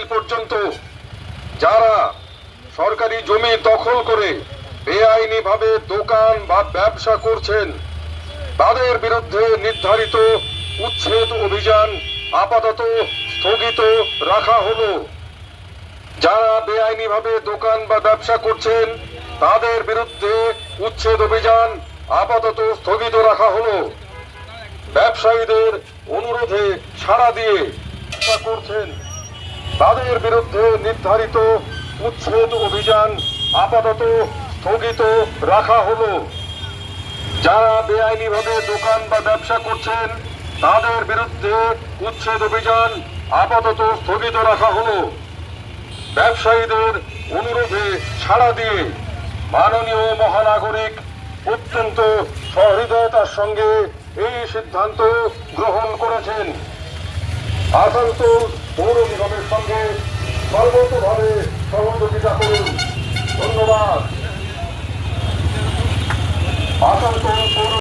Mile পর্যন্ত। যারা সরকারি জমি দখল করে বেআইনিভাবে দোকান বা ব্যবসা করছেন, তাদের বিরুদ্ধে নির্ধারিত উচ্ছেদ অভিযান আপাতত স্থগিত রাখা হলো। যারা বেআইনিভাবে দোকান বা ব্যবসা করছেন, তাদের বিরুদ্ধে উচ্ছেদ অভিযান আপাতত স্থগিত রাখা হলো। ব্যবসায়ীদের অনুরোধে সাড়া দিয়ে করছেন। তাদের বিরুদ্ধে নির্ধারিত উচ্ছেদ অভিযান আপাতত স্থগিত রাখা হলো। যারা বেআইনিভাবে দোকান বা ব্যবসা করছেন, তাদের বিরুদ্ধে উচ্ছেদ অভিযান আপাতত স্থগিত রাখা হলো। ব্যবসায়ীদের অনুরোধে সাড়া দিয়ে মাননীয় মহানাগরিক অত্যন্ত সহৃদয়তার সঙ্গে এই সিদ্ধান্ত গ্রহণ করেছেন। আসানসোল পৌর নিগমের সঙ্গে সর্বতভাবে সহযোগিতা করুন। ধন্যবাদ। আসানসোল পৌর